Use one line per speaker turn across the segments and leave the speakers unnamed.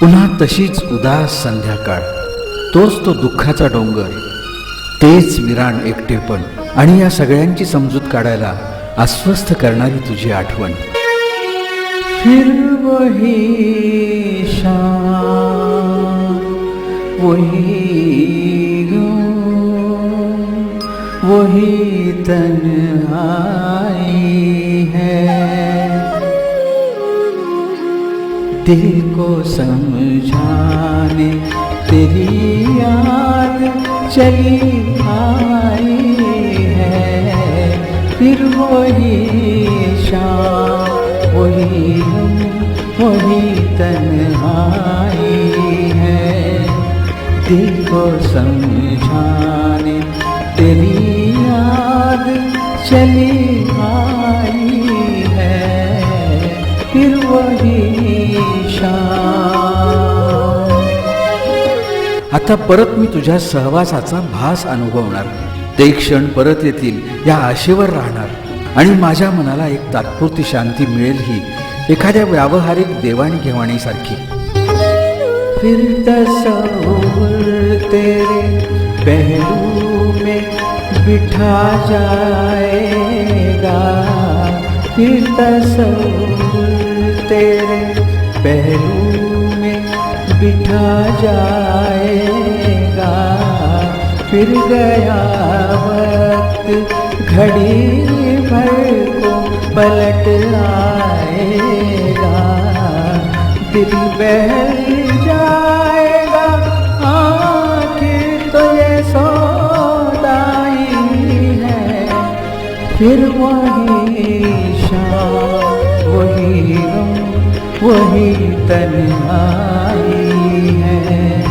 पुन्हा तशीच उदास संध्याकाळ. तोच तो दुःखाचा डोंगर. तेच विराण एकटेपण. आणि या सगळ्यांची समजूत काढायला अस्वस्थ करणारी तुझी आठवण. फिर वही शाम वही वही तन्हाई दिल को समझाने, तेरी याद चली आई है। फिर वही शाम, वही हम, वही तन्हाई है। दिल को समझाने, तेरी याद चली आई है। फिर वही आता परत मी तुझ्या सहवासाचा भास अनुभवणार. ते क्षण परत येतील या आशेवर राहणार. आणि माझ्या मनाला एक तात्पुरती शांती मिळेल ही एखाद्या व्यावहारिक देवाणघेवाणीसारखी. पहलू में बिठा जाएगा. फिर तेरे पहलू में बिठा जाएगा। फिर गया वक्त घड़ी भर को पलट आएगा। दिल बहल जाएगा आखिर तो ये सौदाई है। फिर वही शाम वही तन्हाई है।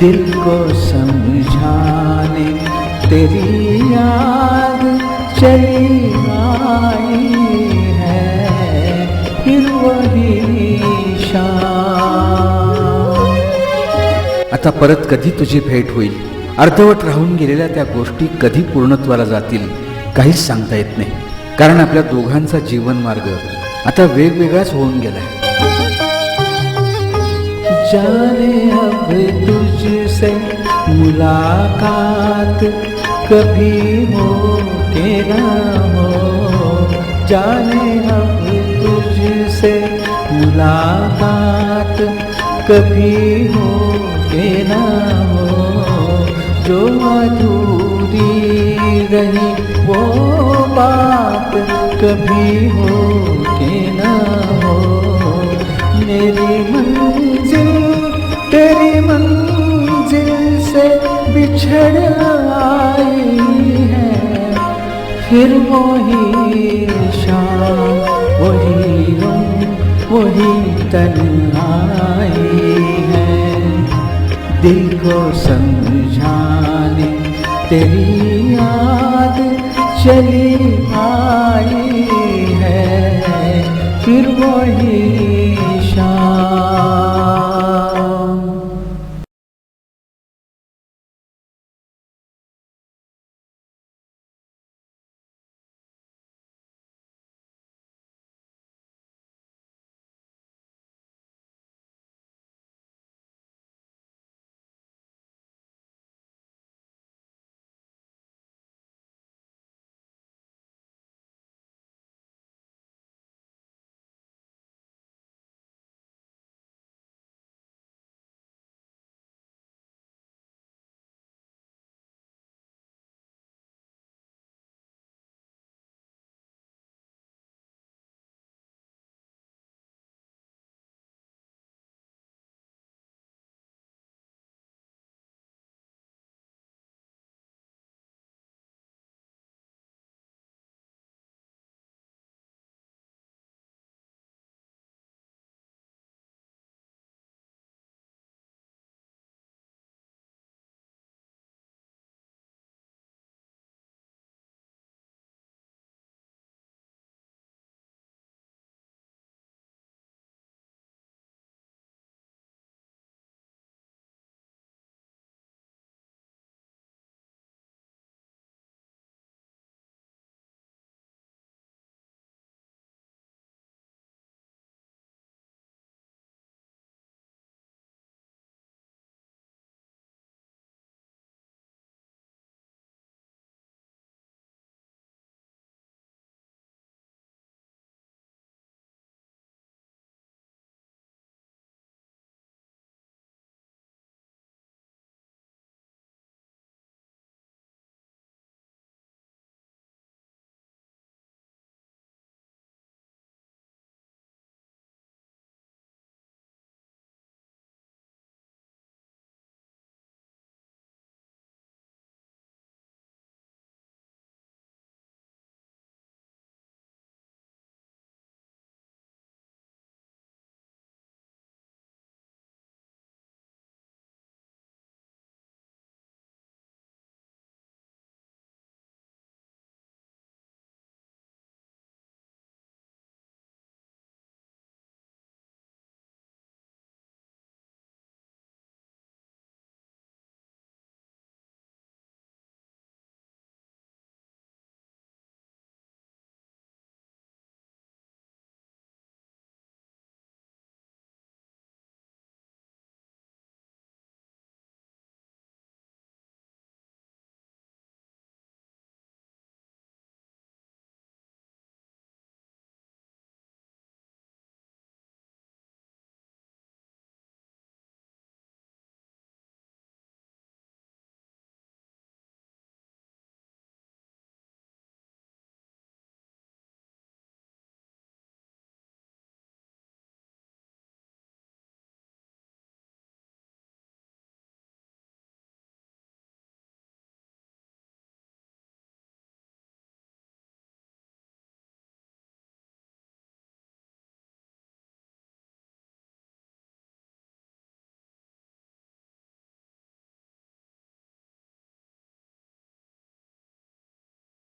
दिल को समझाने तेरी याद चली आई है। फिर वही शाम। आता परत कधी तुझी भेट होईल? अर्धवट राहून गेलेल्या त्या गोष्टी कधी पूर्णत्वाला जातील काहीच सांगता येत नाही. कारण आपल्या दोघांचा जीवन मार्ग आता वेगवेगळाच होऊन गेला आहे जाने अब तुझसे मुलाकात कभी हो के ना हो। जाने अब तुझसे मुलाकात कभी हो के ना हो। जो अधूरी रही वो बात कभी हो के ना मेरी मंजिल, तेरी मंजिल से बिछड़ आई है। फिर वही शाम वही गम, वही तन्हाई है। दिल को समझाने तेरी याद चली